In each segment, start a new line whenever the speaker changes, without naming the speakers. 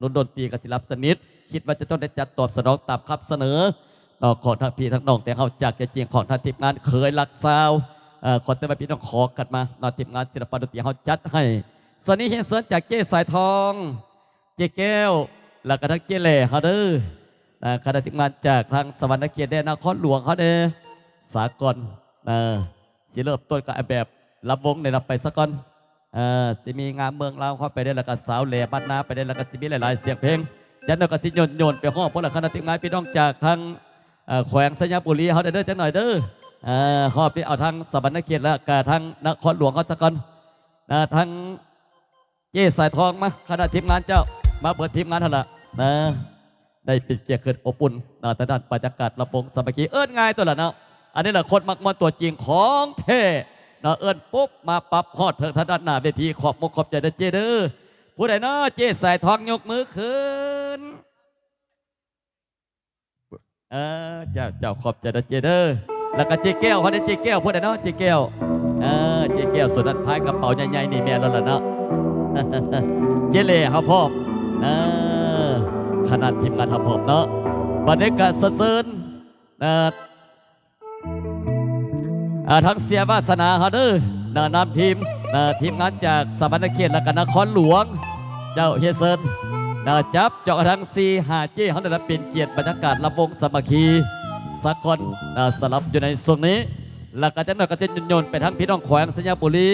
นนดนตรีกสิรับสนิท คิดว่าจะต้องได้จัดตอบสนองตามคำเสนอเอ่อของทั้งพี่ทั้งน้องแต่เขาจากจะจริงของทางทีมงานเคยรักษาวขอเตือนพี่น้องขอกันมาเนาทีมงานศิลปะดนตรีเขาจัดให้ส่วนนี้เห็นเสิร์นจากเจ้สายทอง เจ๊แก้ว แล้วก็ทั้งเจ๊แหล่เขาเด้อคณะทีมงานจากทางสวรรค์เกียรติแดนนครหลวงเขาเด้อสากลนะสิเริ่มต้นกับไอ้แบบลำวงเนี่ยนำไปสักก่อน เออสิมีงานเมืองลาวเข้าไปได้แล้วก็สาวแหล่บ้านนาไปได้แล้วก็สิมีหลายๆเสียงเพลงยันเราก็สิโยนโยนไปห้องพวกเราคณะทีมงานพี่น้องจากทางแขวงสัญญาบุรีเขาได้เด้อจังหน่อยเด้อเออหอบไปเอาทางสวรรค์เกตแล้วก็ทางนครหลวงเขาสักก่อนนะทางเจ้สายทองมาคณะทีมงานเจ้ามาเปิดทีมงานเท่าละนะได้ป็นเกียรติเกิดอบอุ่นนะแต่ด้านบรรยากาศลำโพงสามัคคีเอิ้นง่ายตัวละเนาะอันนี้แหละคนมักมวนตัวจริงของเท่ นะเอิ้นปุ๊บมาปรับฮอดเถิงทางด้านหน้าเวทีขอบมกขอบใจเด้อเจเด้อผู้ใดเนาะเจ้สายทองยกมือขึ้นเออเจ้าเจ้าขอบใจเด้อเจเด้อแล้วก็เจแก้วเขาได้เจแก้วผู้ใดเนาะเจแก้วเออเจแก้วส่วนนั้นท้ายกระเป๋าใหญ่ๆนี่แม่แล้วล่ะเนาะเจเล่เขาพร้อมเออขนาดทีมงานทำพร้อมเนาะบรรยากาศสดชื่นนะอ่า ทั้งเสียวาสนาเขาเด้อนะนำทีมทีมงานจากสวรรค์เขตและกนนครหลวง เจ้าเฮเซินนะจับเจาะทั้งซีหาเจ้เขาได้รับเป็นเกียรติบรรยากาศลำวงสามัคคีสักคนสลับอยู่ในส่วนนี้ แล้วก็จะหน่อยก็จะโยนไปทั้งพี่น้องแขวงสัญญาบุรี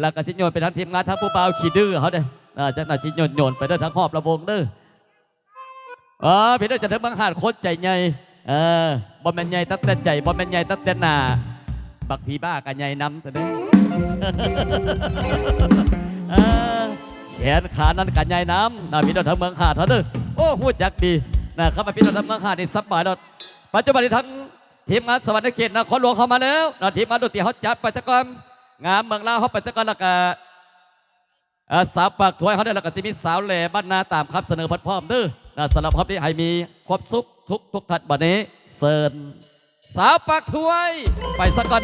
แล้วก็จิโยนไปทั้งทีมงานทั้งผู้บ่าวขี่ดื้อเขาเด้ออ่าจากนั้นจิโยนโยนไปเด้อทั้งหอบระวงเด้ออ๋อพี่น้องจะถึงบางหาดโคตรใจใหญ่เออบอมแมนใหญ่ตั้งแต่ใจบอมแมนใหญ่ตั้งแต่หน้า บักผีบ้ากันใหญ่นำแต่เด้อเออแขนขานั้นกันใหญ่น้ำนะพี่น้องทั้งเมืองหาดเขาเด้อโอ้พูดจักดีนะครับพี่น้องทั้งเมืองหาดนี่สบายแล้วปัจจุบันนี้ทั้งทีมงานสวรรค์เขตนครหลวงเข้ามาแล้วนะทีมงานดนตรีเขาจัดไปสักก่อนงามเมืองลาวเขาไปสักก่อนแล้วก็เอ่อสาวปากถวยเขาได้แล้วก็สิมีสาวแหล่บ้านนาตามคำเสนอพัดพร้อมเด้อนะสำหรับพร้อมที่ให้มีครบสุขทุกทุกทัดบัดนี้เซิน สาวปากถวย ไป
สักก่อน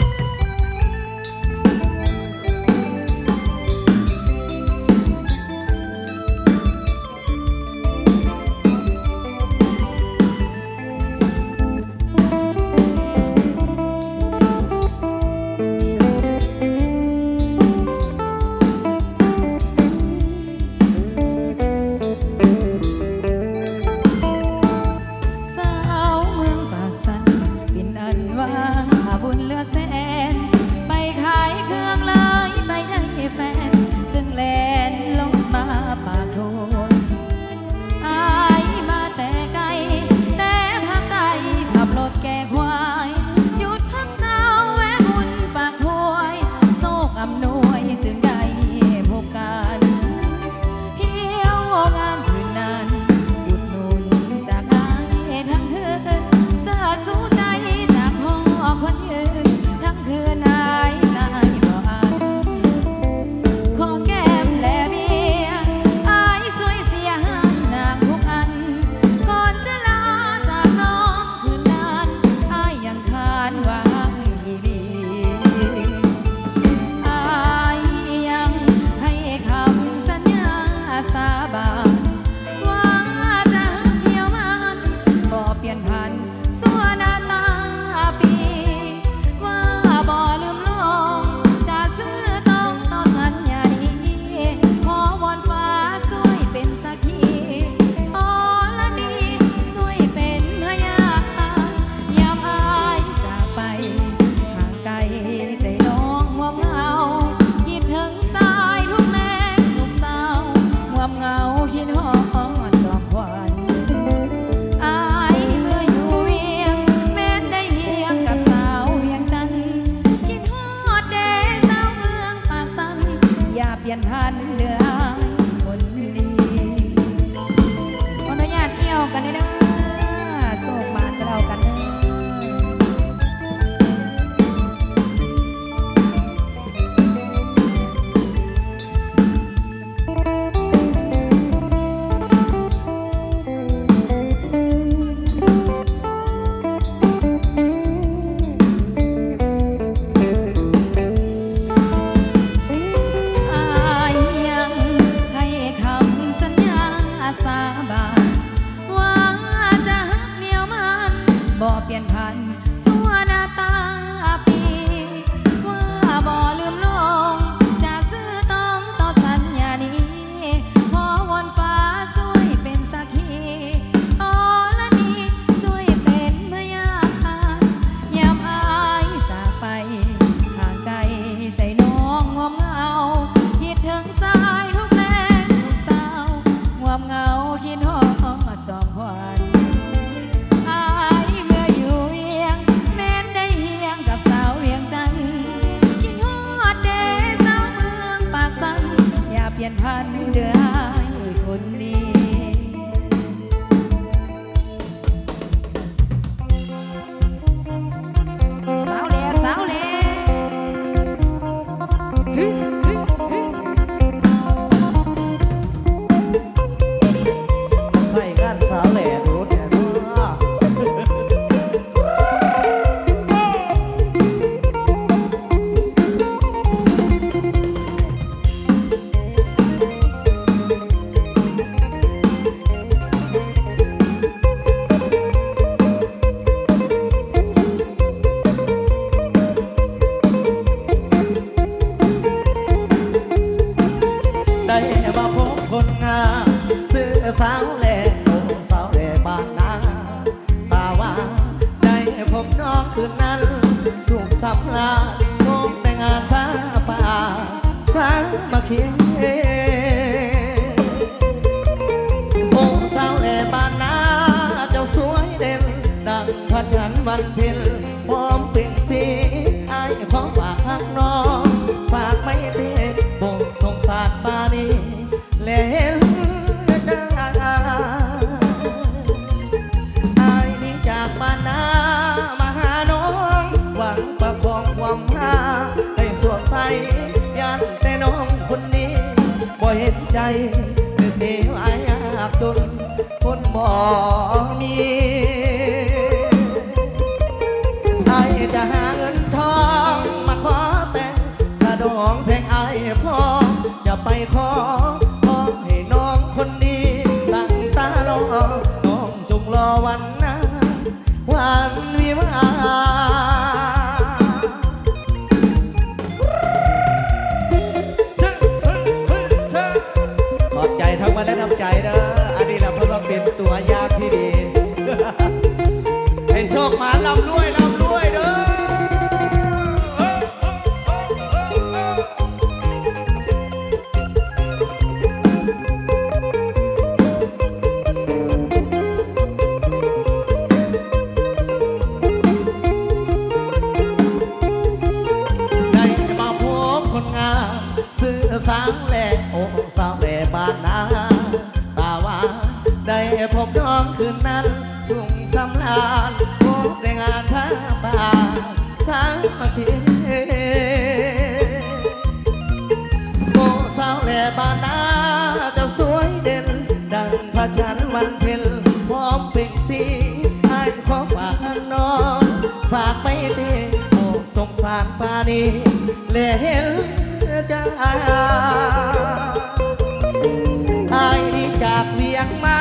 มาเคียงโอ้สาวแลบ้านนาเจ้าสวยเด่น ดังพระจันทร์วันเพ็ญพร้อมเปล่งสีไอ้ายขอฝากหักน้อง ฝากไม่เพียโบกสงสารปานีเล่นได้ไอนี้จากบ้านนามาหาน้อง หวังประคองความหา ใจหรือเดียวอายากจนคนบ่มีไอจะหาเงินทองมาขอแต่งถ้าดองเพลงไอายพอจะไปขอขอให้น้องคนดีตั้งตารอน้องจงรอวันนั้นวัน สามัคคีโอ้สาวแหล่บานนาเจ้าสวยเด่น ดังพระจันทร์วันเพ็ญพร้อมเปล่งสีให้ขอฝากน้อง ฝากไปเดีโอ้สงสารปานีเลเห็นจ้าไอ้นี่จากเวียงมา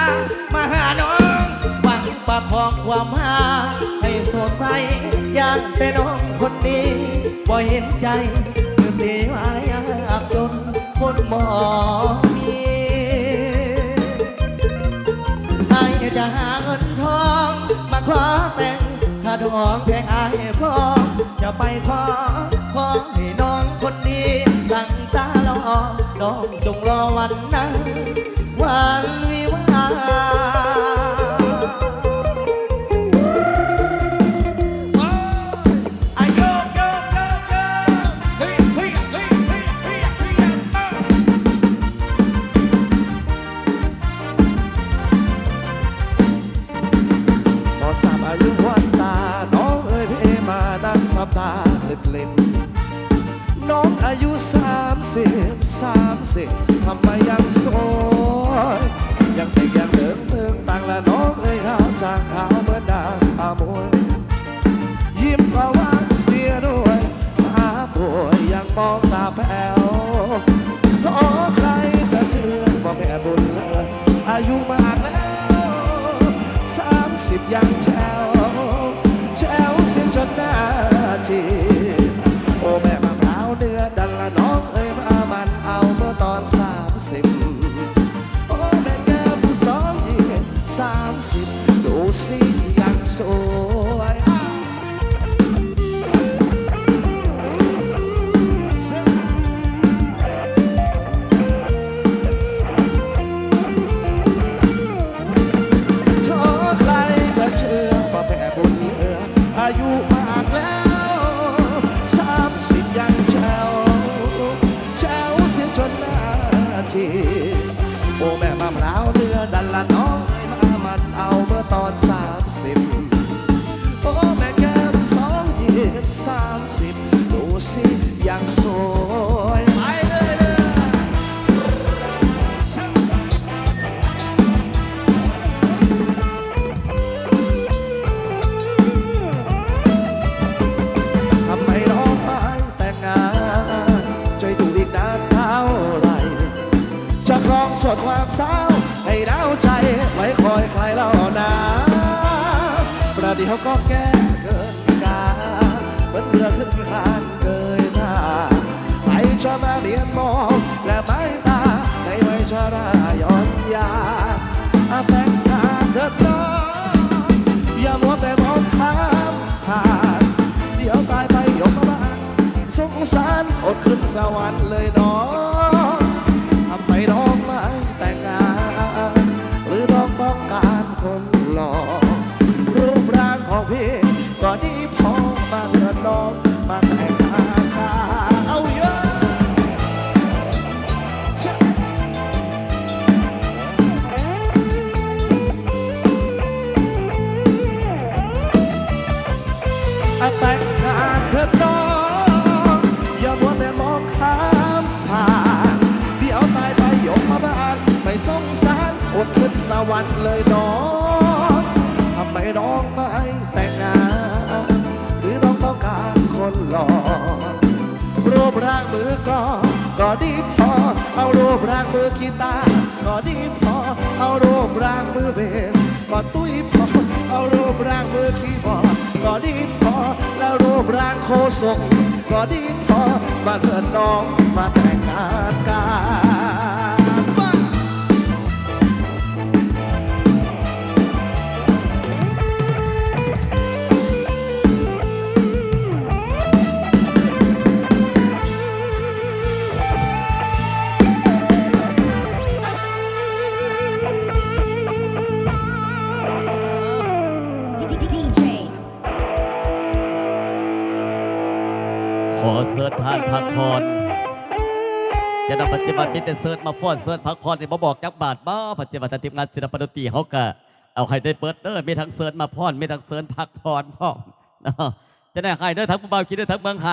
มาหาน้อง หวังประคองความหาให้สดใสากเป็นน้องคนดีบ่เห็นใจคือตีวายอยากจนคนบ่มีไอ้จะหาเงินทอง มาขอแต่งถ้าดองแพงไอ้พอจะไปขอขอให้น้องคนดีตั้งตารอน้องจงรอวันนั้นวัน เล่
นเล่นน้องอายุสามสิบสามสิบทำไมยังโสดยังเด็กยังเดิมเติงต่างละน้องเอ่ยขาวจางขาวเหมือนดางอามวยยิ้มกว่าวานเสียด้วยหาป่วยยังมองตาแป๋วขอใครจะเชื่อว่าแม่บุญเลิศอายุมากแล้วสามสิบยังแจว ยังสวยไปเลยเลยทำไมร้องไห้แต่งงานใจดูอีกนานเท่าไหรจะครองสดความเศร้าให้ดาวใจไว้คอยใครเล่านาประเดี๋ยวก็แก้เกินกาเหมือนเรือขึ้นคา จะมาเรียนมองและไม้ตาให้ไว้ชราย้อนยาอาแต่งงาเถิดน้องอย่ามัวแต่มองข้ามผ่านเดี๋ยวตายไปยกมาบ้านสงสารอดขึ้นสวรรค์เลย วรรค์เลยน้องทำไมน้องไม่แต่งงาน หรือน้องต้องการคนหล่อรูปร่างมือกลองก็ดีพอ เอารูปร่างมือกีตาร์ก็ดีพอ เอารูปร่างมือเบสก็ตุ้ยพอ เอารูปร่างมือคีย์บอร์ดก็ดีพอ แล้วรูปร่างโคศกก็ดีพอ มาเถิดน้องมาแต่งงานกัน หา
รพักผ่อนจะนำปัจจุบันมีแต่เสิร์ชมาฟ้อนเสิร์ชพักผ่อนนี่บ่บอกจักบาทบ้าปัจจุบันทีมงานศิลปดนตรีเขาก็เอาให้ได้เปิดเด้อมีทั้งเสิร์ชมาพ่อนมีทั้งเสิร์ชพักผ่อนพ่อจะได้ให้เด้อทั้งผู้บ่าวคิดได้อทั้งเมืองหา